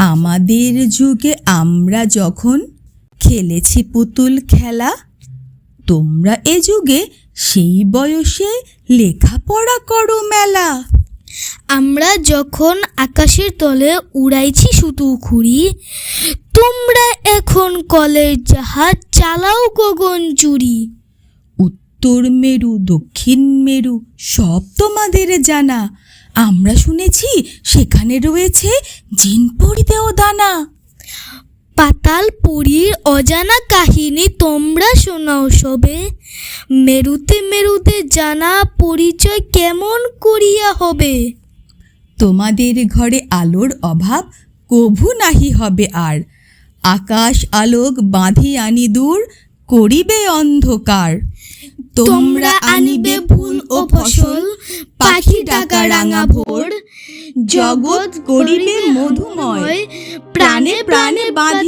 আমাদের যুগে আমরা যখন খেলেছি পুতুল খেলা তোমরা এ যুগে সেই বয়সে লেখাপড়া করো মেলা। আমরা যখন আকাশের তলে উড়াইছি শুধু খুঁড়ি তোমরা এখন কলের জাহাজ চালাও গগন চুরি উত্তর মেরু দক্ষিণ মেরু সব তোমাদের জানা। আমরা শুনেছি সেখানে রয়েছে জিনপরিদেও দানা পাতাল পুরীর অজানা কাহিনী তোমরা শোনাও সবে। মেরুতে মেরুতে জানা পরিচয় কেমন করিয়া হবে? তোমাদের ঘরে আলোর অভাব কভু নাহি হবে আর। আকাশ আলোক বাঁধি আনি দূর করিবে অন্ধকার। তোমরা আনিবে ফুল ও ফসল পাখি ডাকা রাঙা ভোর জগৎ গরিবে মধুময় প্রাণে প্রাণে বাঁধি